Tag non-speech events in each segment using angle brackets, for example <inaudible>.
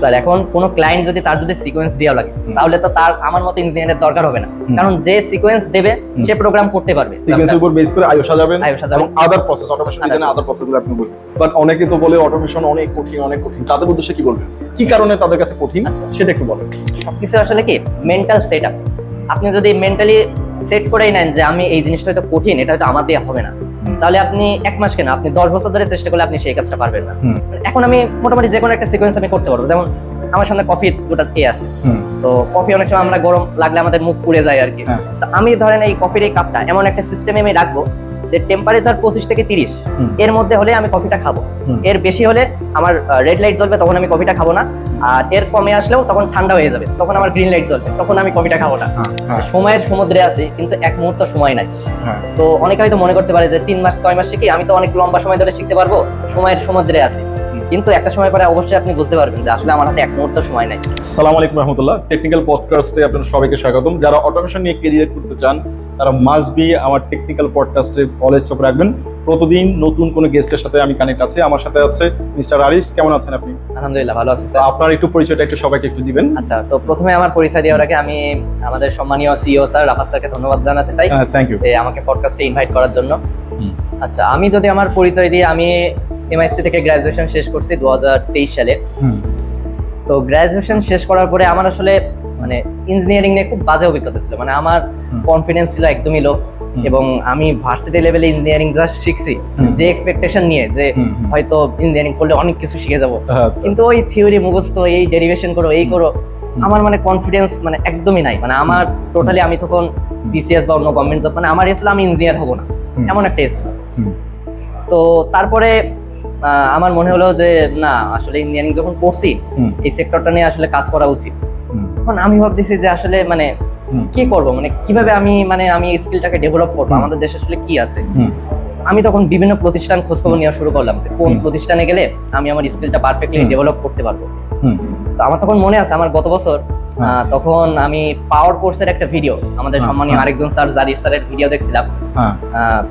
Sir এখন কোনো client যদি তার যদি সিকোয়েন্স দেওয়া লাগে তাহলে তো তার আমার মতো ইঞ্জিনিয়ারের দরকার হবে না। কারণ যে সিকোয়েন্স দেবে সে প্রোগ্রাম করতে পারবে। সিকোয়েন্সের উপর বেস করে আয়ো সাজাবেন। এবং আদার প্রসেস অটোমেশন ডিজাইনে আদার প্রসেসগুলো আপনি বলবেন। বাট অনেকে তো বলে অটোমেশন অনেক কঠিন অনেক কঠিন। তাদের উদ্দেশ্যে কি বলবেন? কি কারণে তাদের কাছে কঠিন? আচ্ছা। সেটা একটু বলেন। সবকিছু আসলে কি? মেন্টাল সেট আপ আপনি যদি মেন্টালি সেট করেই নেন যে আমি এই জিনিসটা হয়তো কঠিন এটা হয়তো আমার দিয়ে হবে না। তাহলে আপনি এক মাস কেন? আপনি দশ বছর ধরে চেষ্টা করলে আপনি সেই কাজটা পারবেন না। এখন আমি মোটামুটি যে কোনো একটা সিকোয়েন্স আমি করতে পারব। যেমন আমার সামনে কফি দুটা খেয়ে আছে। তো কফি অনেক সময় আমরা গরম লাগলে আমাদের মুখ পুড়ে যায় আর কি। হ্যাঁ। আমি ধরেন এই কফির এই কাপটা এমন একটা সিস্টেমে আমি রাখব যে টেম্পারেচার পঁচিশ থেকে তিরিশ এর মধ্যে হলে আমি কফিটা খাব। এর বেশি হলে আমার রেড লাইট জ্বলবে তখন আমি কফিটা খাব না। আর এর কমে আসলেও তখন ঠান্ডা হয়ে যাবে তখন আমার গ্রিন লাইট জ্বলবে তখন আমি কফিটা খাব না। হ্যাঁ হ্যাঁ। সময়ের সমুদ্রে আছি কিন্তু এক মুহূর্ত সময় নাই। হ্যাঁ। তো অনেকে হয়তো মনে করতে পারে যে তিন মাস ছয় মাস শিখি আমি তো অনেক লম্বা সময় ধরে শিখতে পারব সময়ের সমুদ্রে আছি। কিন্তু একটা সময় পরে অবশ্যই আপনি বুঝতে পারবেন যে আসলে আমার হাতে এক মুহূর্ত সময় নাই। সালাম আলাইকুম রহমতুল্লাহ। টেকনিক্যাল পডকাস্টে আপনাদের সবাইকে স্বাগতম। যারা অটোমেশন নিয়ে কেরিয়ার করতে চান তারা মাস্ট বি আমার টেকনিক্যাল পডকাস্টে কলেজ চোখ রাখবেন। প্রতিদিন নতুন কোনো গেস্টের সাথে আমি কানেক্ট আছি। আমার সাথে আছে মিস্টার আরিফ কেমন আছেন আপনি? আলহামদুলিল্লাহ ভালো আছি স্যার। আপনার একটু পরিচয়টা একটু সবাইকে একটু দিবেন। আচ্ছা তো প্রথমে আমার পরিচয় দেওয়ার আগে আমি আমাদের সম্মানীয় সিইও স্যার রাফাত স্যারকে ধন্যবাদ জানাতে চাই থ্যাংক ইউ যে আমাকে পডকাস্টে ইনভাইট করার জন্য। আচ্ছা আমি যদি আমার পরিচয় দিই আমি এমআইএসটি থেকে গ্রাজুয়েশন শেষ করছি দু হাজার তেইশ সালে। তো গ্রাজুয়েশন শেষ করার পরে আমার আসলে মানে ইঞ্জিনিয়ারিং নিয়ে খুব বাজে অভিজ্ঞতা ছিল। মানে আমার কনফিডেন্স ছিল একদমই লো এবং আমি ভার্সিটি লেভেলে ইঞ্জিনিয়ারিং যা শিখছি। যে এক্সপেকটেশন নিয়ে যে। হয়তো ইঞ্জিনিয়ারিং করলে অনেক কিছু শিখে যাব। আচ্ছা। কিন্তু ওই থিওরি মুখস্থ এই ডেরিভেশন করো এই করো আমার মানে কনফিডেন্স মানে একদমই নাই। মানে আমার টোটালি আমি তখন বিসিএস বা অন্য গভর্নমেন্ট জব মানে আমার এসে আমি ইঞ্জিনিয়ার হব না। এমন একটা এসে হুম। তো তারপরে আমার মনে হলো যে না আসলে ইঞ্জিনিয়ারিং যখন করছি এই সেক্টরটা নিয়ে আসলে কাজ করা উচিত। তখন আমি ভাবতেছি যে আসলে মানে কি করব? মানে কীভাবে আমি মানে আমি স্কিলটাকে ডেভেলপ করব? আমাদের দেশে আসলে কি আছে? আমি তখন বিভিন্ন প্রতিষ্ঠান খোঁজখবর নেওয়া শুরু করলাম যে কোন প্রতিষ্ঠানে গেলে আমি আমার স্কিলটা পারফেক্টলি ডেভেলপ করতে পারব। তো আমার তখন মনে আছে আমার গত বছর তখন আমি পাওয়ার কোর্সের একটা ভিডিও আমাদের সম্মানীয়। আরেকজন স্যার জারির স্যারের ভিডিও দেখছিলাম।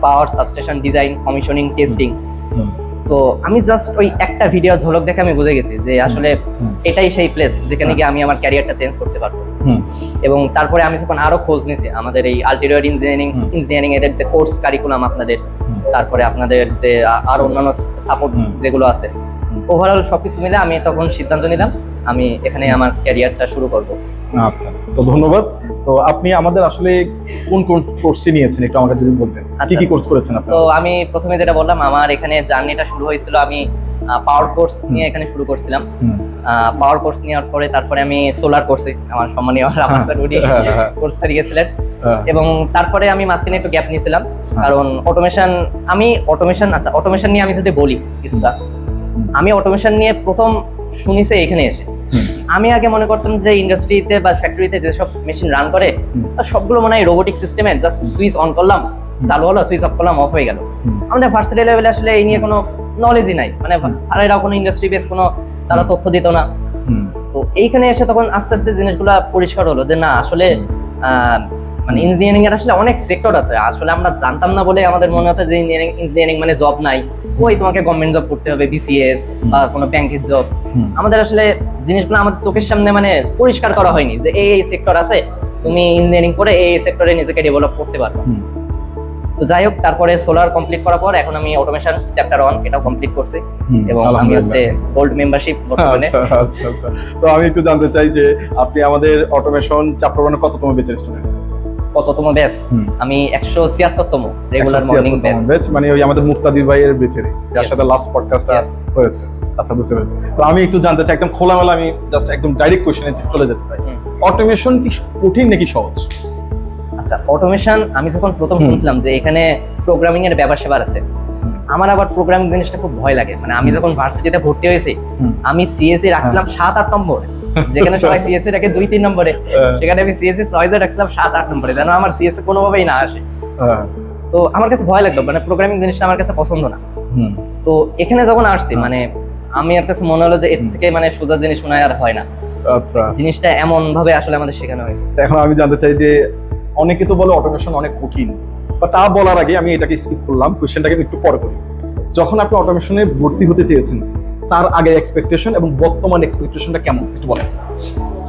Power substation design commissioning testing তো আমি জাস্ট ওই একটা ভিডিও ঝলক দেখে আমি বুঝে গেছি যে আসলে এটাই সেই প্লেস যেখানে গিয়ে আমি আমার ক্যারিয়ারটা চেঞ্জ করতে পারব। এবং তারপরে আমি যখন আরও খোঁজ নিয়েছি আমাদের এই আলটিরিয়র ইঞ্জিনিয়ারিং ইঞ্জিনিয়ারিং এর যে কোর্স কারিকুলাম আপনাদের তারপরে আপনাদের যে আর অন্যান্য সাপোর্ট যেগুলো আছে ওভারঅল সবকিছু মিলে আমি তখন সিদ্ধান্ত নিলাম আমি এখানে আমার ক্যারিয়ারটা শুরু করব। আচ্ছা তো ধন্যবাদ। তো আপনি আমাদের আসলে কোন কোন কোর্সটি নিয়েছেন একটু আমাকে যদি বলতেন? কি আচ্ছা। কি কোর্স করেছেন আপনি তো আমি প্রথমে যেটা বললাম আমার এখানে জার্নিটা শুরু হয়েছিল আমি পাওয়ার কোর্স নিয়ে এখানে শুরু করছিলাম। পাওয়ার কোর্স নেওয়ার পরে তারপরে আমি সোলার কোর্সে আমার সম্মানীয় রামা স্যার উনি হ্যাঁ, হ্যাঁ। কোর্সটা দিয়েছিলেন হ্যাঁ, এবং তারপরে আমি মাঝখানে একটু গ্যাপ নিয়েছিলাম কারণ অটোমেশন আমি অটোমেশন আচ্ছা অটোমেশন নিয়ে আমি যদি বলি কিছুটা আমি অটোমেশন নিয়ে প্রথম শুনিছে এখানে এসে। আমি আগে মনে করতাম যে ইন্ডাস্ট্রিতে বা ফ্যাক্টরিতে যেসব মেশিন রান করে সবগুলো মনে হয় রোবোটিক সিস্টেমে জাস্ট সুইচ অন করলাম চালু হলো সুইচ অফ করলাম অফ হয়ে গেল। আমাদের ভার্সিটি লেভেলে আসলে এই নিয়ে কোনো নলেজই নাই। মানে স্যারেরাও কোনো ইন্ডাস্ট্রি বেস কোনো তারা তথ্য দিত না। তো এইখানে এসে তখন আস্তে আস্তে জিনিসগুলো পরিষ্কার হলো যে না আসলে আহ, মানে ইঞ্জিনিয়ারিং এর আসলে অনেক সেক্টর আছে। আসলে আমরা জানতাম না বলে আমাদের মনে হতো যে ইঞ্জিনিয়ারিং ইঞ্জিনিয়ারিং মানে জব নাই। ওই তোমাকে গভর্নমেন্ট জব করতে হবে বিসিএস বা কোনো ব্যাংকের জব আমাদের আসলে জিনিসগুলো আমাদের চোখের সামনে মানে পরিষ্কার করা হয়নি যে এই এই সেক্টর আছে তুমি ইঞ্জিনিয়ারিং করে এই সেক্টরে নিজেকে ডেভেলপ করতে পারবে। তো যাই হোক তারপরে সোলার কমপ্লিট করার পর এখন আমি অটোমেশন চ্যাপ্টার ওয়ান এটাও কমপ্লিট করছি। এবং আমি হচ্ছে গোল্ড মেম্বারশিপ বর্তমানে। আচ্ছা আচ্ছা আচ্ছা। তো আমি একটু জানতে চাই যে আপনি আমাদের অটোমেশন চ্যাপ্টার ওয়ানে কততম বেচের স্টুডেন্ট কততম ব্যাচ আমি একশো ছিয়াত্তরতম রেগুলার মর্নিং ব্যাচ মানে ওই আমাদের মুক্তাদির ভাইয়ের বেচের যার সাথে লাস্ট পডকাস্টটা হয়েছে। আচ্ছা বুঝতে পেরেছি। তো আমি একটু জানতে চাই একদম খোলামেলা আমি জাস্ট একদম ডাইরেক্ট কোশ্চেনে চলে যেতে চাই। অটোমেশন কি কঠিন নাকি সহজ? আচ্ছা অটোমেশন আমি যখন প্রথম। শুনছিলাম যে এখানে প্রোগ্রামিং এর ব্যাপার সেবার আছে আমার আবার প্রোগ্রামিং জিনিসটা খুব ভয় লাগে। মানে আমি যখন ভার্সিটিতে ভর্তি হয়েছি আমি সিএসসি রাখছিলাম সাত আট নম্বর। যেখানে সবাই সিএসসি রাখে দুই তিন নম্বরে। সেখানে আমি সিএসসি ছয় রাখছিলাম সাত আট নম্বরে। যেন আমার সিএসসি কোনোভাবেই না আসে। হ্যাঁ, তো আমার কাছে ভয় লাগতো মানে প্রোগ্রামিং জিনিসটা আমার কাছে পছন্দ না। তো এখানে যখন আসছি হ্যাঁ। মানে আমি আমার কাছে মনে হলো যে এর থেকে মানে সোজা জিনিস শোনা আর হয় না। আচ্ছা। জিনিসটা এমন ভাবে আসলে আমাদের শেখানো হয়েছে। এখন আমি জানতে চাই যে অনেকে তো বলে অটোমেশন অনেক কঠিন বা তা বলার আগে আমি এটাকে স্কিপ করলাম কোশ্চেনটাকে একটু পরে করি। যখন আপনি অটোমেশনে ভর্তি হতে চেয়েছেন তার আগের এক্সপেকটেশন এবং বর্তমান এক্সপেকটেশনটা কেমন? একটু বলেন।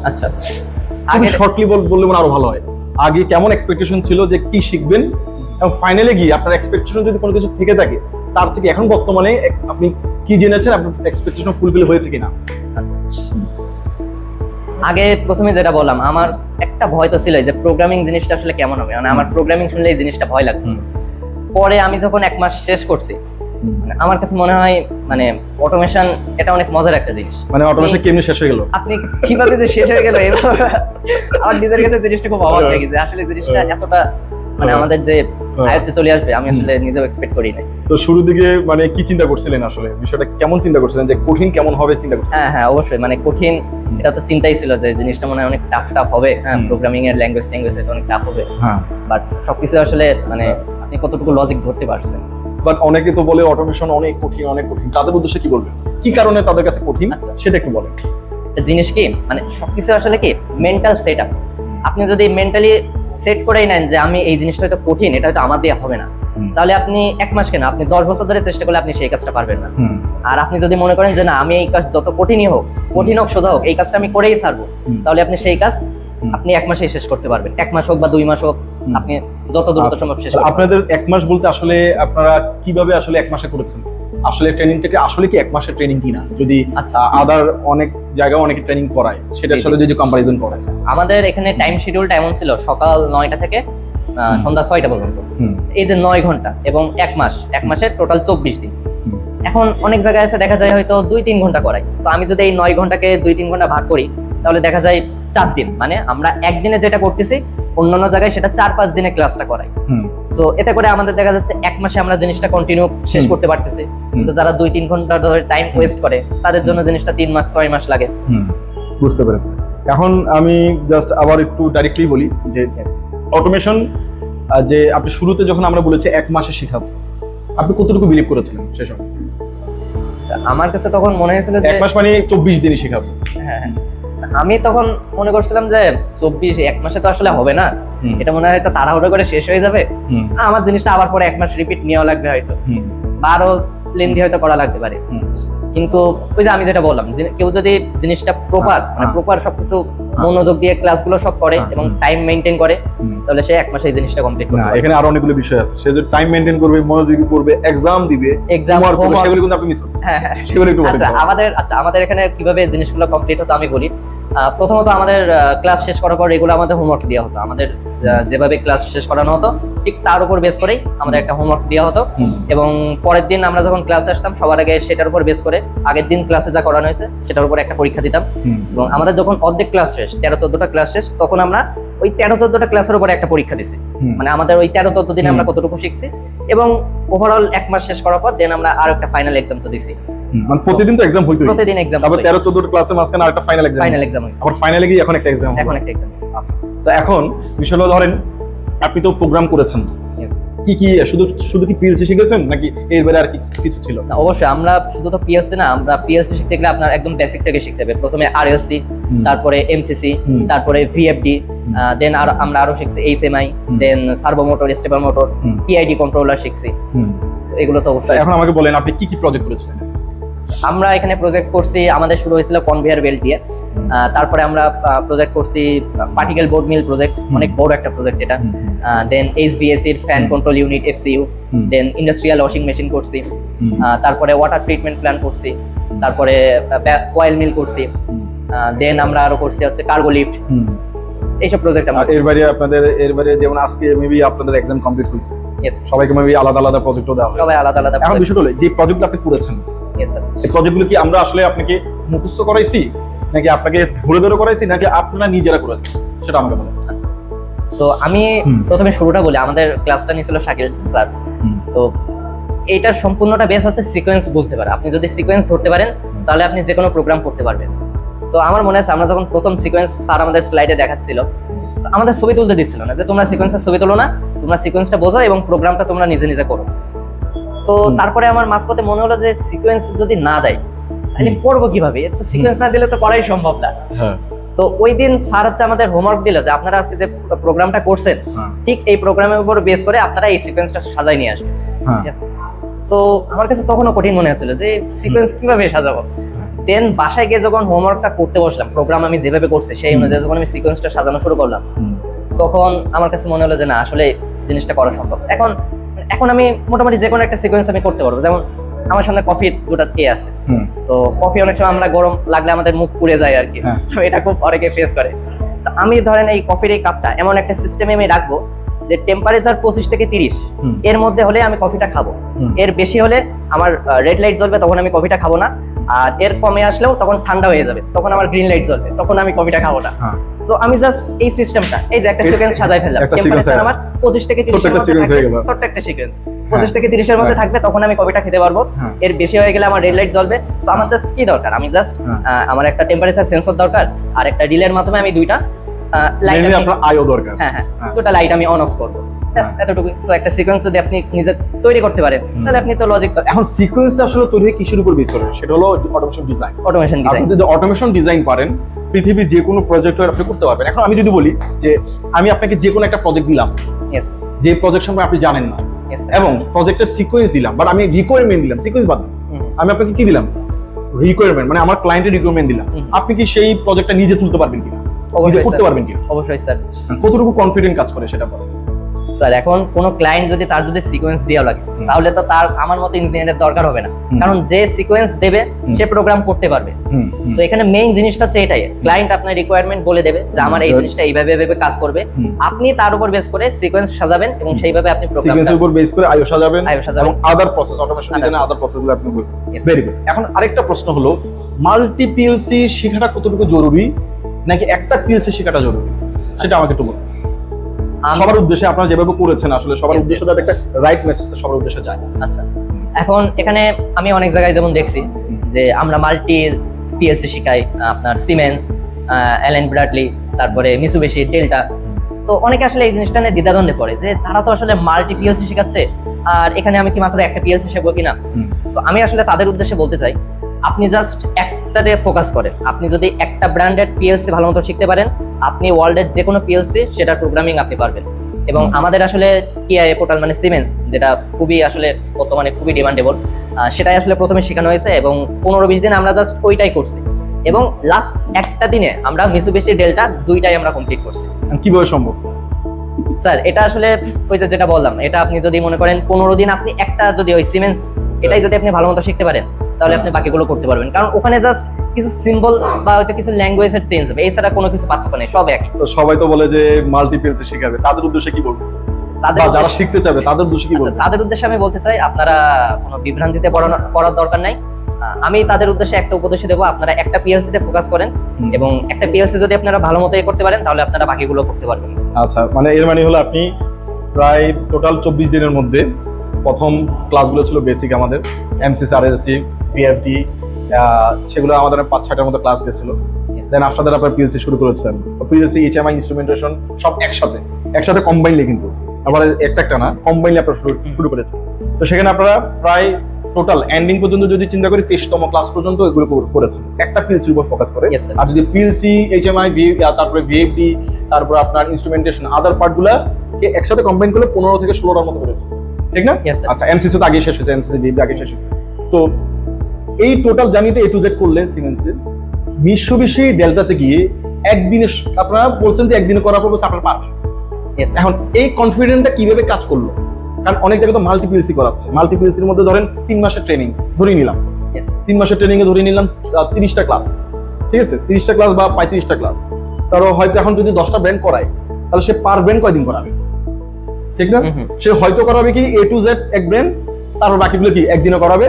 আচ্ছা। আগে শর্টলি বললে মনে আরও ভালো হয়। আগে কেমন এক্সপেকটেশন ছিল যে কি শিখবেন এবং ফাইনালে গিয়ে আপনার এক্সপেকটেশন যদি কোনো কিছু থেকে থাকে তার থেকে এখন বর্তমানে আপনি কি জেনেছেন আপনার এক্সপেকটেশন ফুলফিল হয়েছে কিনা? আচ্ছা। আগে প্রথমে যেটা বললাম আমার একটা ভয় তো ছিল যে প্রোগ্রামিং জিনিসটা আসলে কেমন হবে? মানে আমার প্রোগ্রামিং শুনলে এই জিনিসটা ভয় লাগতো। পরে আমি যখন এক মাস শেষ করছি আমার কাছে মনে হয় মানে অটোমেশন এটা অনেক মজার একটা জিনিস। মানে অটোমেশন কেমনি শেষ হয়ে গেল? আপনি কীভাবে যে শেষ হয়ে গেল আমার নিজের কাছে জিনিসটা খুব অবাক লাগে যে আসলে জিনিসটা এতটা মানে হ্যাঁ। আমাদের যে আয়ত্তে চলে আসবে আমি আসলে নিজেও এক্সপেক্ট করি নাই। তো শুরুর দিকে মানে কি চিন্তা করছিলেন আসলে? বিষয়টা কেমন চিন্তা করছিলেন? যে কঠিন কেমন হবে চিন্তা করছিলেন? হ্যাঁ হ্যাঁ অবশ্যই মানে কঠিন এটা তো চিন্তাই ছিল যে জিনিসটা মনে হয় অনেক টাফ টাফ হবে। হ্যাঁ প্রোগ্রামিং এর ল্যাঙ্গুয়েজ ট্যাঙ্গুয়েজ এটা অনেক টাফ হবে। হ্যাঁ। বাট সবকিছু আসলে মানে আপনি কতটুকু লজিক ধরতে পারছেন? বাট অনেকে তো বলে অটোমেশন অনেক কঠিন অনেক কঠিন। তাদের উদ্দেশ্যে কি বলবেন? কি কারণে তাদের কাছে কঠিন? আচ্ছা। সেটা একটু বলেন। জিনিস কি মানে সবকিছু আসলে কি মেন্টাল সেট আপ আপনি যদি মেন্টালি সেট করেই নেন যে আমি এই জিনিসটা হয়তো কঠিন এটা হয়তো আমার দিয়ে হবে না। তাহলে আপনি এক মাস কেন? আপনি দশ বছর ধরে চেষ্টা করলে আপনি সেই কাজটা পারবেন না। আর আপনি যদি মনে করেন যে না আমি এই কাজ যত কঠিনই হোক কঠিন হোক সোজা হোক এই কাজটা আমি করেই ছাড়বো। তাহলে আপনি সেই কাজ আপনি এক মাসেই শেষ করতে পারবেন। এক মাস হোক বা দুই মাস হোক। আপনি যত দ্রুত আচ্ছা। সম্ভব শেষ আপনাদের এক মাস বলতে আসলে আপনারা কীভাবে আসলে এক মাসে করেছেন? আসলে ট্রেনিংটাকে আসলে কি এক মাসের ট্রেনিং কিনা? যদি আচ্ছা। আদার অনেক জায়গায় অনেকে ট্রেনিং করায় সেটার জি। সাথে যদি কম্পারিজন করা যায়। আমাদের এখানে টাইম শিডিউলটা এমন ছিল সকাল নয়টা থেকে আহ, সন্ধ্যা ছয়টা পর্যন্ত। এই যে নয় ঘণ্টা এবং এক মাস এক মাসের টোটাল চব্বিশ দিন। এখন অনেক জায়গায় আছে দেখা যায় হয়তো দুই তিন ঘণ্টা করাই তো আমি যদি এই নয় ঘন্টাকে দুই তিন ঘণ্টা ভাগ করি তাহলে দেখা যায় চার দিন। মানে আমরা একদিনে যেটা করতেছি অন্যান্য জায়গায় সেটা চার পাঁচ দিনে ক্লাসটা করাই। সো এতে করে আমাদের দেখা যাচ্ছে এক মাসে আমরা জিনিসটা কন্টিনিউ শেষ করতে পারতেছি। কিন্তু যারা দুই তিন ঘণ্টা ধরে টাইম ওয়েস্ট করে তাদের জন্য জিনিসটা তিন মাস ছয় মাস লাগে। বুঝতে পেরেছি। এখন আমি জাস্ট আবার একটু ডাইরেক্টলি বলি যে অটোমেশন যে আপনি শুরুতে যখন আমরা বলেছি এক মাসে শেখাবো আপনি কতটুকু বিলিভ করেছিলেন সে সময় আমার কাছে তখন মনে হয়েছিল যে এক মাস মানে চব্বিশ দিনই শেখাবো। হ্যাঁ, হ্যাঁ। আমি তখন মনে করছিলাম যে চব্বিশ এক মাসে তো আসলে হবে না। এটা মনে হয় তাড়াহুড়ো করে শেষ হয়ে যাবে। আমার জিনিসটা আবার পরে এক মাস রিপিট নেওয়া লাগবে হয়তো। হুম। বা আরও লেন্দি হয়তো করা লাগতে পারে। কিন্তু ওই যে আমি যেটা বললাম যে কেউ যদি জিনিসটা প্রপার হ্যাঁ, মানে হ্যাঁ। প্রপার সবকিছু মনোযোগ দিয়ে ক্লাসগুলো সব করে হ্যাঁ, এবং টাইম মেনটেন করে তাহলে সে এক মাসে এই জিনিসটা কমপ্লিট পারে এখানে আরও অনেকগুলো বিষয় আছে। সে যে টাইম মেনটেন করবে মনোযোগী করবে এক্সাম দিবে এক্সাম করবে, সেগুলো কিন্তু আপনি মিস করছেন হ্যাঁ হ্যাঁ সেগুলো একটু আচ্ছা আমাদের আচ্ছা আমাদের এখানে কীভাবে জিনিসগুলো কমপ্লিট হতো আমি বলি। প্রথমত আমাদের ক্লাস শেষ করার পর রেগুলার আমাদের হোমওয়ার্ক দেওয়া হতো। আমাদের যেভাবে ক্লাস শেষ করানো হতো ঠিক তার উপর বেস করেই আমাদের একটা হোমওয়ার্ক দেওয়া হতো। এবং পরের দিন আমরা যখন ক্লাসে আসতাম সবার আগে সেটার উপর বেস করে আগের দিন ক্লাসে যা করানো হয়েছে সেটার উপর একটা পরীক্ষা দিতাম। এবং আমাদের যখন অর্ধেক ক্লাস শেষ তেরো চোদ্দটা ক্লাস শেষ তখন আমরা ওই তেরো চোদ্দটা ক্লাসের উপরে একটা পরীক্ষা দিছি। মানে আমাদের ওই তেরো চোদ্দ দিনে আমরা কতটুকু শিখছি এবং ওভারঅল এক মাস শেষ করার পর দেন আমরা আর একটা ফাইনাল এক্সাম তো দিছি। মানে প্রতিদিন তো এক্সাম হইতো প্রতিদিন এক্সাম তারপর তেরো চোদ্দ ক্লাসের মাঝখানে আরেকটা ফাইনাল এক্সাম ফাইনাল এক্সাম আবার ফাইনালে গিয়ে এখন একটা এক্সাম এখন একটা এক্সাম আচ্ছা। তো এখন বিষয় হলো ধরেন আপনি তো প্রোগ্রাম করেছেন। কি কি শুধু শুধু কি পিএলসি শিখেছেন নাকি এর বাইরে আর কি কিছু ছিল? না অবশ্যই আমরা শুধু তো পিএলসি না আমরা পিএলসি শিখতে গেলে আপনার একদম বেসিক থেকে শিখতে হবে। প্রথমে আরএলসি। তারপরে এমসিসি তারপরে ভিএফডি দেন আর আমরা আরও শিখছি HMI then servo motor stepper motor. PID controller শিখছি। এগুলো তো তো অবশ্যই। এখন আমাকে বলেন আপনি কি কি প্রজেক্ট করেছিলেন? আমরা এখানে প্রজেক্ট করছি আমাদের শুরু হয়েছিল কনভেয়ার বেল্ট দিয়ে। তারপরে আমরা প্রজেক্ট করছি পার্টিকেল বোর্ড মিল প্রজেক্ট অনেক বড় একটা প্রজেক্ট এটা। Then এইচভিএসির fan control unit FCU then industrial washing machine করছি। তারপরে ওয়াটার ট্রিটমেন্ট প্ল্যান করছি। তারপরে কয়েল মিল করছি। দেন আমরা আরও করছি হচ্ছে কার্গো লিফট এইসব প্রজেক্ট আমরা আর এর বাইরে আপনাদের এর বাইরে যেমন আজকে মেবি আপনাদের এক্সাম কমপ্লিট হয়েছে। সবাইকে মেবি আলাদা আলাদা প্রজেক্টও দেওয়া সবাই আলাদা আলাদা এখন বিষয়টা হলো যে প্রজেক্টগুলো আপনি করেছেন. এই প্রজেক্টগুলো কি আমরা আসলে আপনাকে মুখস্থ করাইছি? নাকি আপনাকে ধরে ধরে করাইছি? নাকি আপনারা নিজেরা করেছেন? সেটা আমাকে বলেন। তো আমি প্রথমে শুরুটা বলি। আমাদের ক্লাসটা নিয়েছিল শাকিল স্যার। তো এইটার সম্পূর্ণটা বেস হচ্ছে সিকোয়েন্স বুঝতে পারে। আপনি যদি সিকোয়েন্স ধরতে পারেন তাহলে আপনি যে কোনো প্রোগ্রাম করতে পারবেন। তো আমার মনে আছে আমরা যখন প্রথম সিকোয়েন্স স্যার আমাদের স্লাইডে দেখাচ্ছিল তো আমাদের ছবি তুলতে দিচ্ছিল না যে তোমরা সিকোয়েন্সের ছবি তোলো না তোমরা সিকোয়েন্সটা বোঝো এবং প্রোগ্রামটা তোমরা নিজে নিজে করো। তো তারপরে আমার মাঝপথে মনে হলো যে সিকোয়েন্স যদি না দেয় তাহলে। করব কীভাবে? তো সিকোয়েন্স না দিলে তো করাই সম্ভব না। হ্যাঁ। তো ওই দিন স্যার হচ্ছে আমাদের হোমওয়ার্ক দিল যে আপনারা আজকে যে প্রোগ্রামটা করছেন হ্যাঁ। ঠিক এই প্রোগ্রামের উপর বেস করে আপনারা এই সিকোয়েন্সটা সাজাই নিয়ে আসবেন। হ্যাঁ। ঠিক আছে? তো আমার কাছে তখনও কঠিন মনে হচ্ছিল যে সিকোয়েন্স কীভাবে সাজাবো? দেন বাসায় গিয়ে যখন হোমওয়ার্কটা করতে বসলাম প্রোগ্রাম আমি যেভাবে করছি সেই অনুযায়ী যখন আমি সিকোয়েন্সটা সাজানো শুরু করলাম তখন আমার কাছে মনে হলো যে না আসলে জিনিসটা করা সম্ভব। এখন এখন আমি মোটামুটি যে কোনো একটা সিকোয়েন্স আমি করতে পারব। যেমন আমার সামনে কফির দুটা খেয়ে আছে। তো কফি অনেক সময় আমরা গরম লাগলে আমাদের মুখ পুড়ে যায় আর কি। হ্যাঁ। তো এটা খুব অনেকে ফেস করে। তো আমি ধরেন এই কফির এই কাপটা এমন একটা সিস্টেমে আমি রাখব যে টেম্পারেচার পঁচিশ থেকে তিরিশ। এর মধ্যে হলে আমি কফিটা খাব। এর বেশি হলে আমার রেড লাইট জ্বলবে তখন আমি কফিটা খাব না। আর এর কমে আসলেও তখন ঠান্ডা হয়ে যাবে তখন আমার গ্রিন লাইট জ্বলবে তখন আমি কফিটা খাব না হ্যাঁ সো আমি জাস্ট এই সিস্টেমটা এই যে একটা সিকোয়েন্স সাজাই ফেললাম টেম্পারেচার আমার পঁচিশ থেকে ছোট্ট তিরিশের একটা মধ্যে থাকবে। ছোট্ট একটা সিকোয়েন্স পঁচিশ থেকে তিরিশের মধ্যে হ্যাঁ। থাকবে তখন আমি কফিটা খেতে পারব হ্যাঁ। এর বেশি হয়ে গেলে আমার রেড লাইট জ্বলবে তো আমার জাস্ট কি দরকার আমি জাস্ট হ্যাঁ। আমার একটা টেম্পারেচার সেন্সর দরকার আর একটা রিলের মাধ্যমে আমি দুইটা লাইট আপনার আয়ও দরকার হ্যাঁ হ্যাঁ হ্যাঁ। দুটা লাইট আমি অন অফ করব হ্যাঁ। এতটুকু তো একটা সিকোয়েন্স যদি আপনি নিজে তৈরি করতে পারেন তাহলে আপনি তো লজিক এখন সিকোয়েন্সটা আসলে তৈরি কিসের উপর বেস করে? সেটা হলো অটোমেশন ডিজাইন অটোমেশন ডিজাইন যদি অটোমেশন ডিজাইন পারেন পৃথিবীর যে কোনো প্রজেক্ট আপনি করতে পারবেন। এখন আমি যদি বলি যে আমি আপনাকে যে কোনো একটা প্রজেক্ট দিলাম। যে প্রজেক্ট সম্পর্কে আপনি জানেন না। এবং প্রজেক্টের সিকোয়েন্স দিলাম। বাট আমি রিকোয়ারমেন্ট দিলাম। সিকোয়েন্স বাদ আমি আপনাকে কি দিলাম? রিকোয়ারমেন্ট মানে আমার ক্লায়েন্টের রিকোয়ারমেন্ট দিলাম। আপনি কি সেই প্রজেক্টটা নিজে তুলতে পারবেন কিনা? করতে পারবেন কিনা? অবশ্যই স্যার কতটুকু কনফিডেন্ট কাজ করে সেটা স্যার এখন কোনো ক্লায়েন্ট যদি তার যদি সিকোয়েন্স দেওয়া লাগে তাহলে তো তার আমার মতো ইঞ্জিনিয়ারের দরকার হবে না। কারণ যে সিকোয়েন্স দেবে সে প্রোগ্রাম করতে পারবে। তো এখানে মেইন জিনিসটা হচ্ছে এটাই। ক্লায়েন্ট আপনার রিকোয়ারমেন্ট বলে দেবে যে আমার এই জিনিসটা এইভাবে এইভাবে কাজ করবে। আপনি তার উপর বেস করে সিকোয়েন্স সাজাবেন এবং সেইভাবে আপনি প্রোগ্রামটা সিকোয়েন্সের উপর বেস করে আয়ো সাজাবেন আয়ো সাজাবেন। এবং আদার প্রসেস অটোমেশন Other ডিজাইনে আদার প্রসেসগুলো আপনি বলবেন। ভেরি গুড এখন আরেকটা প্রশ্ন হলো মাল্টি পিএলসি শেখাটা কতটুকু জরুরি নাকি একটা পিএলসি শেখাটা জরুরি? সেটা আমাকে একটু বলুন। সবার উদ্দেশ্যে আপনারা যেভাবে করেছেন আসলে সবার উদ্দেশ্যে যাতে একটা রাইট মেসেজটা সবার উদ্দেশ্যে যায়। আচ্ছা। এখন এখানে আমি অনেক জায়গায় যেমন দেখছি যে আমরা মাল্টি পিএলসি শিখাই আপনার সিমেন্স এলএন ব্রাডলি তারপরে মিসুবেশি ডেল্টা তো অনেকে আসলে এই জিনিসটা নিয়ে দ্বিধাদ্বন্দ্বে পড়ে যে তারা তো আসলে মাল্টি পিএলসি শেখাচ্ছে আর এখানে আমি কি মাত্র একটা পিএলসি শেখবো কিনা? তো আমি আসলে তাদের উদ্দেশ্যে বলতে চাই আপনি জাস্ট একটাতে ফোকাস করেন। আপনি যদি একটা ব্র্যান্ডেড পিএলসি ভালো মতো শিখতে পারেন আপনি ওয়ার্ল্ডের যে কোনো পিএলসি সেটা প্রোগ্রামিং আপনি পারবেন। এবং আমাদের আসলে টিআই পোর্টাল মানে সিমেন্স যেটা খুবই আসলে বর্তমানে খুবই ডিমান্ডেবল সেটাই আসলে প্রথমে শেখানো হয়েছে এবং পনেরো বিশ দিন আমরা জাস্ট ওইটাই করছি। এবং লাস্ট একটা দিনে আমরা মিসুবিশি ডেল্টা দুইটাই আমরা কমপ্লিট করছি। কীভাবে সম্ভব? স্যার এটা আসলে ওই যে যেটা বললাম এটা আপনি যদি মনে করেন পনেরো দিন আপনি একটা যদি ওই সিমেন্স এটাই যদি আপনি ভালো মতো শিখতে পারেন তাহলে আপনি বাকিগুলো করতে পারবেন। কারণ ওখানে জাস্ট কিছু সিম্বল বা হয়তো কিছু ল্যাঙ্গুয়েজের চেঞ্জ হবে। এছাড়া কোনো কিছু পার্থক্য নেই সব এক তো সবাই তো বলে যে মাল্টি পিএলসি শেখাবে। তাদের উদ্দেশ্যে কি বলব? তাদের যারা শিখতে চাবে তাদের উদ্দেশ্যে কি আচ্ছা, বলব? তাদের উদ্দেশ্যে আমি বলতে চাই আপনারা কোনো বিভ্রান্তিতে পড়ার দরকার নাই। আমি তাদের উদ্দেশ্যে একটা উপদেশ দেবো আপনারা একটা পিএলসি তে ফোকাস করেন এবং একটা পিএলসি যদি আপনারা ভালো মতো করতে পারেন তাহলে আপনারা বাকিগুলো করতে পারবেন। আচ্ছা মানে এর মানে হলো আপনি প্রায় টোটাল চব্বিশ দিনের মধ্যে প্রথম ক্লাসগুলো ছিল বেসিক আমাদের এমসিসি আরএসসি পিএফডি সেগুলো আমাদের পাঁচ ছয়টার মতো ক্লাস গেছিল। দেন আফটার দ্যাট আপনার পিএলসি শুরু করেছিলেন পিএলসি এইচএমআই ইনস্ট্রুমেন্টেশন সব একসাথে একসাথে কম্বাইনলি কিন্তু আবার একটা একটা না কম্বাইনলি আপনারা শুরু শুরু করেছেন তো সেখানে আপনারা প্রায় টোটাল এন্ডিং পর্যন্ত যদি চিন্তা করি তেইশতম ক্লাস পর্যন্ত এগুলো কর- করেছেন। একটা পিএলসির উপর ফোকাস করে. আর যদি পিএলসি এইচএমআই তারপরে ভিএফডি তারপর আপনার ইনস্ট্রুমেন্টেশন আদার পার্টগুলা কে একসাথে কম্বাইন করলে পনেরো থেকে ষোলোটার মতো করেছে। ঠিক না? আচ্ছা এমসিসি তো আগে শেষ হয়েছে এমসিসি আগে শেষ হয়েছে। তো এই টোটাল জার্নিটা এ টু জেড করলেন সিমেন্সের ডেল্টাতে গিয়ে একদিনে আপনারা বলছেন যে একদিনে করার পর আপনারা. এখন এই কনফিডেন্টটা কীভাবে কাজ করল? কারণ অনেক জায়গায় তো মাল্টিপিএলসি করাচ্ছে। মাল্টিপিএলসির মধ্যে ধরেন তিন মাসের ট্রেনিং ধরে নিলাম। তিন মাসের ট্রেনিং এ ধরে নিলাম তিরিশটা ক্লাস ঠিক আছে? তিরিশটা ক্লাস বা পঁয়ত্রিশটা ক্লাস তারও হয়তো এখন যদি দশটা ব্র্যান্ড করায় তাহলে সে পার ব্র্যান্ড কয়দিন করাবে? ঠিক না। সে হয়তো করাবে কি এ টু জেড এক ব্র্যান্ড তারপর বাকিগুলো কি একদিনে করাবে?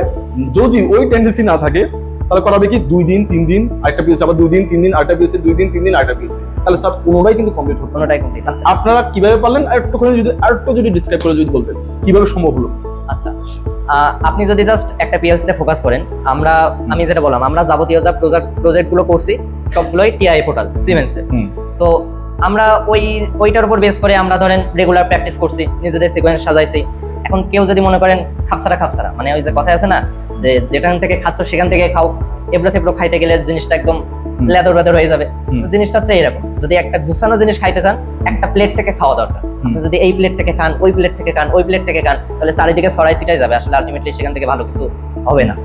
যদি ওই টেন্ডেন্সি না থাকে তাহলে করাবে কি দুই দিন তিন দিন আরেকটা পিএসি আবার দুই দিন তিন দিন আরেকটা পিএসি দুই দিন তিন দিন আরেকটা পিএসি তাহলে তার কোনোটাই কিন্তু কমপ্লিট হচ্ছে না। কোনোটাই কমপ্লিট আপনারা কীভাবে পারলেন? আর একটুখানি যদি আর একটু যদি ডিসক্রাইব করে যদি বলতেন কীভাবে সম্ভব হলো? আচ্ছা আপনি যদি জাস্ট একটা পিএলসি তে ফোকাস করেন আমরা আমি যেটা বললাম আমরা যাবতীয় যা প্রজেক্ট প্রজেক্টগুলো করছি সবগুলোই টিআই পোর্টাল সিমেন্সের হুম। সো আমরা ওই ওইটার উপর বেস করে আমরা ধরেন রেগুলার প্র্যাকটিস করছি নিজেদের সিকোয়েন্স সাজাইছি। এখন কেউ যদি মনে করেন খাপসারা খাপসারা মানে ওই যে কথা আছে না যে যেখান থেকে খাচ্ছ সেখান থেকে খাও এবড়ো থেবড়ো খাইতে গেলে জিনিসটা একদম লেদর বেদর হয়ে যাবে। জিনিসটা হচ্ছে এরকম যদি একটা গুছানো জিনিস খাইতে চান একটা প্লেট থেকে খাওয়া দরকার। যদি এই প্লেট থেকে খান ওই প্লেট থেকে খান ওই প্লেট থেকে খান তাহলে চারিদিকে ছড়াই ছিটাই যাবে। আসলে আলটিমেটলি সেখান থেকে ভালো কিছু হবে না।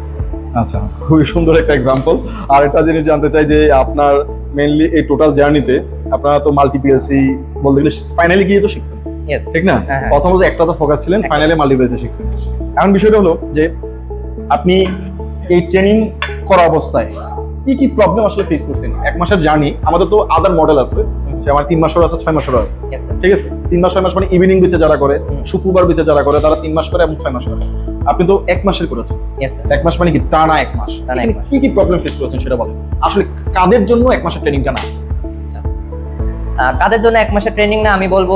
আচ্ছা খুবই সুন্দর একটা এক্সাম্পল আর একটা জিনিস জানতে চাই যে আপনার মেইনলি এই টোটাল জার্নিতে আপনারা তো মাল্টি পিএসসি বলতে গেলে ফাইনালি গিয়ে তো শিখছেন। ঠিক না? হ্যাঁ, হ্যাঁ। প্রথমত একটা তো ফোকাস ছিলেন ফাইনালি মাল্টি পিএসসি শিখছেন। এখন বিষয়টা হলো যে আপনি এই ট্রেনিং করা অবস্থায় কি কি প্রবলেম আসলে ফেস করছেন? এক মাসের জার্নি আমাদের তো আদার মডেল আছে। সে আমার তিন মাসেরও আছে ছয় মাসেরও আছে। ঠিক আছে? তিন মাস ছয় মাস মানে ইভিনিং বেচে যারা করে শুক্রবার বেচে যারা করে তারা তিন মাস করে এবং ছয় মাস করে। আপনি তো এক মাসের করেছেন। এক মাস মানে কি? টানা এক এক মাস। কি কি প্রবলেম ফেস করেছেন সেটা বলেন। আসলে কাদের জন্য এক মাসের ট্রেনিংটা না? কাদের জন্য এক মাসের ট্রেনিং না আমি বলব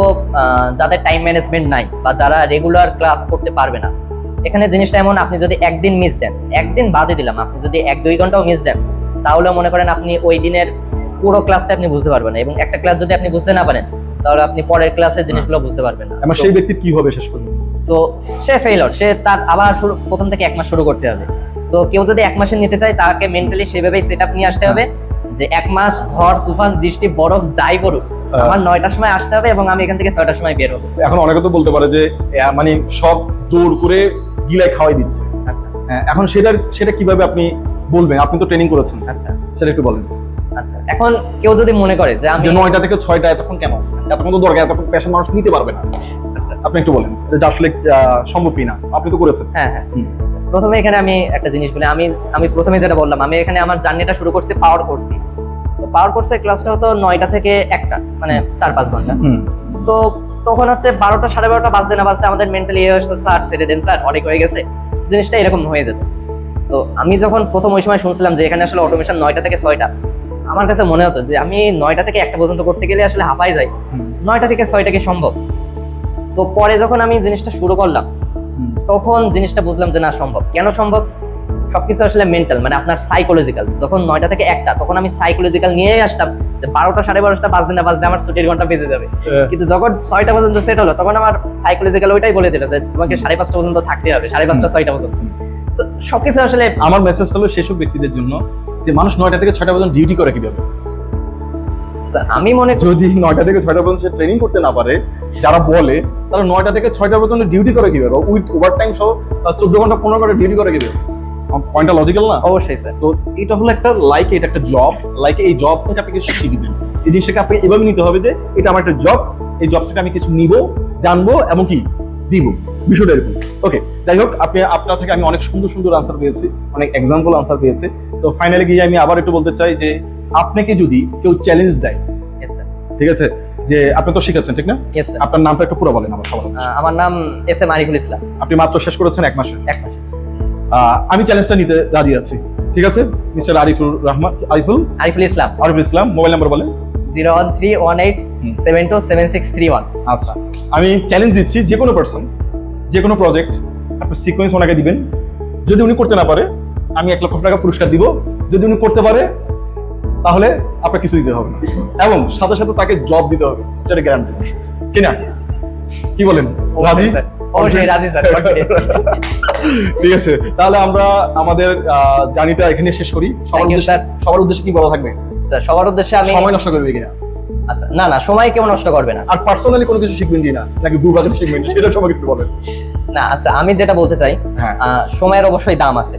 যাদের টাইম ম্যানেজমেন্ট নাই বা যারা রেগুলার ক্লাস করতে পারবে না। এখানে জিনিসটা এমন আপনি যদি একদিন মিস দেন একদিন বাদে দিলাম আপনি যদি এক দুই ঘন্টাও মিস দেন তাহলে মনে করেন আপনি ওই দিনের পুরো ক্লাসটা আপনি বুঝতে পারবেন না। এবং একটা ক্লাস যদি আপনি বুঝতে না পারেন তাহলে আপনি পরের ক্লাসের জিনিসগুলো বুঝতে পারবেন না। আমার সেই ব্যক্তির কি হবে শেষ পর্যন্ত? সো সে ফেইলর সে তার আবার শুরু প্রথম থেকে এক মাস শুরু করতে হবে। সো কেউ যদি এক মাসে নিতে চায় তাকে মেন্টালি সেভাবেই সেট আপ নিয়ে আসতে হবে। যে এক মাস ঝড় তুফান বৃষ্টি বরফ যাই পড়ুক আমার নয়টার সময় আসতে হবে এবং আমি এখান থেকে ছয়টার সময় বের হব। এখন অনেকে তো বলতে পারে যে মানে সব জোর করে গিলায় খাওয়াই দিচ্ছে। আচ্ছা। হ্যাঁ, এখন সেটার সেটা কীভাবে আপনি বলবেন? আপনি তো ট্রেনিং করেছেন। আচ্ছা। সেটা একটু বলেন। আচ্ছা। এখন কেউ যদি মনে করে যে আমি নয়টা থেকে ছয়টা এতক্ষণ কেন? এতক্ষণ তো দরকার এতক্ষণ পেশেন্ট মানুষ নিতে পারবে না। আচ্ছা, আপনি একটু বলেন এটা আসলে সম্ভব কিনা? আপনি তো করেছেন। হ্যাঁ হ্যাঁ। প্রথমে এখানে আমি একটা জিনিস বলি আমি আমি প্রথমে যেটা বললাম আমি এখানে আমার জার্নিটা শুরু করছি পাওয়ার কোর্স দিয়ে। পাওয়ার কোর্সের ক্লাসটা হতো নয়টা থেকে একটা মানে চার পাঁচ ঘণ্টা। তো তখন হচ্ছে বারোটা সাড়ে বারোটা বাজতে না বাজতে আমাদের মেন্টালি ইয়ে হয়েছিল স্যার ছেড়ে দেন স্যার অনেক হয়ে গেছে। জিনিসটা এরকম হয়ে যেত। তো আমি যখন প্রথম ওই সময় শুনছিলাম যে এখানে আসলে অটোমেশন নয়টা থেকে ছয়টা আমার কাছে মনে হতো যে আমি নয়টা থেকে একটা পর্যন্ত করতে গেলে আসলে হাঁপাই যাই। নয়টা থেকে ছয়টা কি সম্ভব? তো পরে যখন আমি জিনিসটা শুরু করলাম। তখন জিনিসটা বুঝলাম যে না সম্ভব। কেন সম্ভব? সবকিছু আসলে মেন্টাল মানে আপনার সাইকোলজিক্যাল যখন নয়টা থেকে একটা তখন আমি সাইকোলজিক্যাল নিয়েই আসতাম যে বারোটা সাড়ে বারোটা বাজতে না বাজতে আমার ছুটির ঘণ্টা বেজে যাবে। কিন্তু যখন ছয়টা পর্যন্ত সেট হলো তখন আমার সাইকোলজিক্যাল ওইটাই বলে দিল যে তোমাকে সাড়ে পাঁচটা পর্যন্ত থাকতে হবে সাড়ে পাঁচটা ছয়টা পর্যন্ত। সবকিছু আসলে আমার মেসেজ হলো সেসব ব্যক্তিদের জন্য যে মানুষ নয়টা থেকে ছয়টা পর্যন্ত ডিউটি করে কীভাবে? আমি মনে করি যদি নয়টা থেকে ছয়টা পর্যন্ত সে ট্রেনিং করতে না পারে যারা বলে তারা নয়টা থেকে ছয়টা পর্যন্ত ডিউটি করে কীভাবে? উইথ ওভার টাইম সহ চোদ্দ ঘণ্টা পনেরো ঘণ্টা ডিউটি করে কীভাবে? পয়েন্টটা লজিক্যাল না? অবশ্যই স্যার তো এটা হলো একটা লাইক এটা একটা জব লাইক এই জব থেকে আপনি কিছু শিখবেন। এই জিনিসটাকে আপনি এভাবে নিতে হবে যে এটা আমার একটা জব এই জব থেকে আমি কিছু নিব জানব এবং কি? দিব। বিষয়টা এরকম। ওকে যাই হোক আপনি আপনার থেকে আমি অনেক সুন্দর সুন্দর আনসার পেয়েছি অনেক এক্সাম্পল আনসার পেয়েছি। তো ফাইনালি গিয়ে আমি আবার একটু বলতে চাই যে আপনাকে যদি কেউ চ্যালেঞ্জ দেয় ঠিক আছে? যে আপনি তো শিখেছেন ঠিক না? আপনার নামটা একটু পুরো বলেন আমার সবার আমার নাম এস এম আরিফুল ইসলাম। আপনি মাত্র শেষ করেছেন এক মাসে? এক মাস। আমি চ্যালেঞ্জটা নিতে রাজি আছি ঠিক আছে? Mister Ariful Rahman Ariful? Ariful Islam. Ariful Islam mobile number বলেন। Zero one three one eight seven two seven six three one. আচ্ছা আমি চ্যালেঞ্জ দিচ্ছি যে কোনো পার্সন যে কোনো প্রজেক্ট আপনার সিকোয়েন্স ওনাকে দিবেন। যদি উনি করতে না পারে আমি এক লক্ষ টাকা পুরস্কার দিব। যদি উনি করতে পারে তাহলে আপনার কিছু দিতে হবে এবং সাথে সাথে তাকে জব দিতে হবে সেটা গ্যারান্টি কি না? কি বলেন? রাজি? <laughs> ঠিক আছে তাহলে আমরা আমাদের জার্নিটা এখানে শেষ করি। সবার উদ্দেশ্যে সবার উদ্দেশ্যে কি বলা থাকবে? সবার উদ্দেশ্যে আমি সময় নষ্ট করবে কিনা? আচ্ছা না না সময় কেমন নষ্ট করবে না। আর পার্সোনালি কোনো কিছু শিখবেন কিনা? নাকি গ্রুপ আকারে শিখবেন? সেটা সবাই একটু বলেন। না আচ্ছা আমি যেটা বলতে চাই হ্যাঁ। আহ, সময়ের অবশ্যই দাম আছে।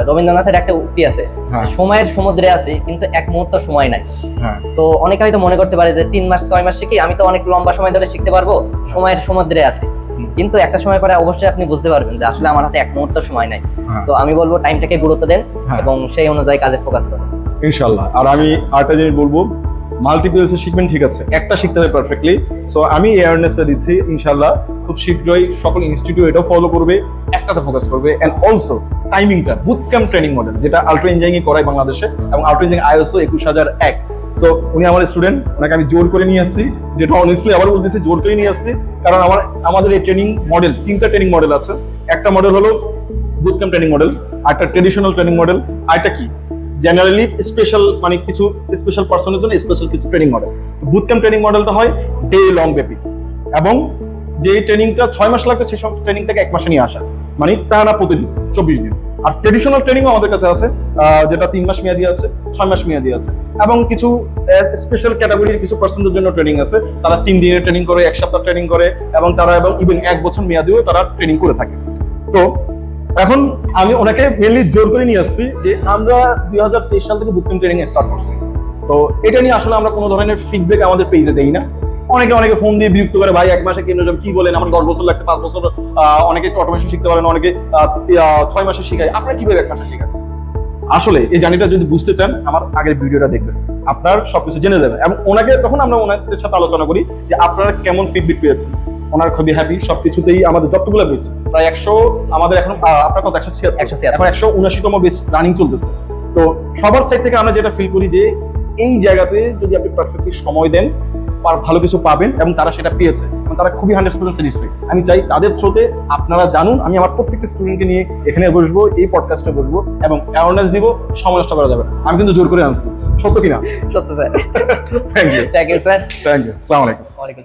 রবীন্দ্রনাথের একটা উক্তি আছে হ্যাঁ। সময়ের সমুদ্রে আছে কিন্তু এক মুহূর্ত সময় নাই। হ্যাঁ। তো অনেকে হয়তো মনে করতে পারে যে তিন মাস ছয় মাস শিখি আমি তো অনেক লম্বা সময় ধরে শিখতে পারব সময়ের সমুদ্রে আছে। কিন্তু একটা সময় পরে অবশ্যই আপনি বুঝতে পারবেন যে আসলে আমার হাতে এক মুহূর্ত সময় নাই। হ্যাঁ। তো আমি বলব টাইমটাকে গুরুত্ব দেন। এবং সেই অনুযায়ী কাজে ফোকাস করেন। ইনশাল্লাহ আর আমি আরেকটা জিনিস বলব মাল্টিপিএলসি শিখবেন ঠিক আছে। একটা শিখতে হবে পারফেক্টলি সো আমি অ্যাওয়ারনেসটা দিচ্ছি ইনশাল্লাহ খুব শীঘ্রই সকল ইনস্টিটিউট এটাও ফলো করবে, একটাতে ফোকাস করবে। অ্যান্ড অলসো টাইমিংটা বুট ক্যাম্প ট্রেনিং মডেল যেটা আল্ট্রা ইঞ্জিনিয়ারিং করায় বাংলাদেশে এবং আল্ট্রা ইঞ্জিনিয়ারিং আইএসও একুশ হাজার এক। সো উনি আমার স্টুডেন্ট ওনাকে আমি জোর করে নিয়ে আসছি। যেটা অনেস্টলি আবার বলতেছি, জোর করে নিয়ে আসছি। কারণ আমার, আমাদের এই ট্রেনিং মডেল তিনটা ট্রেনিং মডেল আছে। একটা মডেল হলো বুট ক্যাম্প ট্রেনিং মডেল আরেকটা ট্রেডিশনাল ট্রেনিং মডেল আর আরেকটা কি? জেনারেলি স্পেশাল মানে কিছু স্পেশাল পার্সনের জন্য স্পেশাল কিছু training model boot camp training মডেলটা হয় ডে লং ব্যাপী এবং যে ট্রেনিংটা ছয় মাস লাগবে, সেই সব ট্রেনিংটাকে এক মাসে নিয়ে আসা। মানে তা না প্রতিদিন, চব্বিশ দিন। আর ট্রেডিশনাল ট্রেনিংও আমাদের কাছে আছে যেটা তিন মাস মেয়াদি আছে, ছয় মাস মেয়াদি আছে। এবং কিছু স্পেশাল ক্যাটাগরির কিছু পার্সনদের জন্য ট্রেনিং আছে। তারা তিন দিনের ট্রেনিং করে, এক সপ্তাহ ট্রেনিং করে, এবং তারা এবং ইভেন এক বছর মেয়াদিও তারা ট্রেনিং করে থাকে। তো এখন আমি ওনাকে মেনলি জোর করে নিয়ে আসছি যে আমরা দুই সাল থেকে বুকটিং ট্রেনিং স্টার্ট করছি। তো এটা নিয়ে আসলে আমরা কোনো ধরনের ফিডব্যাক আমাদের পেজে দেই না। অনেকে অনেকে ফোন দিয়ে বিরক্ত করে, ভাই, এক মাসে কেন্দ্র কি বলেন? আমার দশ বছর লাগছে, পাঁচ বছর অনেকে অটোমেশন শিখতে পারেন, অনেকে ছয় মাসে শিখায়। আপনারা কীভাবে এক মাসে শেখান? আসলে এই জার্নিটা যদি বুঝতে চান, আমার আগের ভিডিওটা দেখবেন। আপনার সবকিছু জেনে যাবেন। এবং ওনাকে, তখন আমরা ওনাদের সাথে আলোচনা করি যে আপনারা কেমন ফিডব্যাক পেয়েছেন। ওনার খুবই হ্যাপি সবকিছুতেই আমাদের যতগুলো পেয়েছে প্রায় একশো আমাদের এখন আপনার কত একশো একশো এখন একশো উনাশিতম বেস রানিং চলতেছে। তো সবার সাইড থেকে আমরা যেটা ফিল করি যে এই জায়গাতে যদি আপনি পারফেক্টলি সময় দেন ভালো কিছু পাবেন এবং তারা সেটা পেয়েছে। এবং তারা খুবই হান্ড্রেড পার্সেন্ট স্যাটিসফাইড আমি চাই তাদের থ্রোতে আপনারা জানুন আমি আমার প্রত্যেকটা স্টুডেন্টকে নিয়ে এখানে বসবো এই পডকাস্টে বসবো এবং অ্যাওয়ারনেস দিব সময় নষ্ট করা যাবে আমি কিন্তু জোর করে আনছি। সত্য কিনা? সত্য sir. Thank you thank you sir thank you সালাম আলাইকুম। ওয়ালাইকুম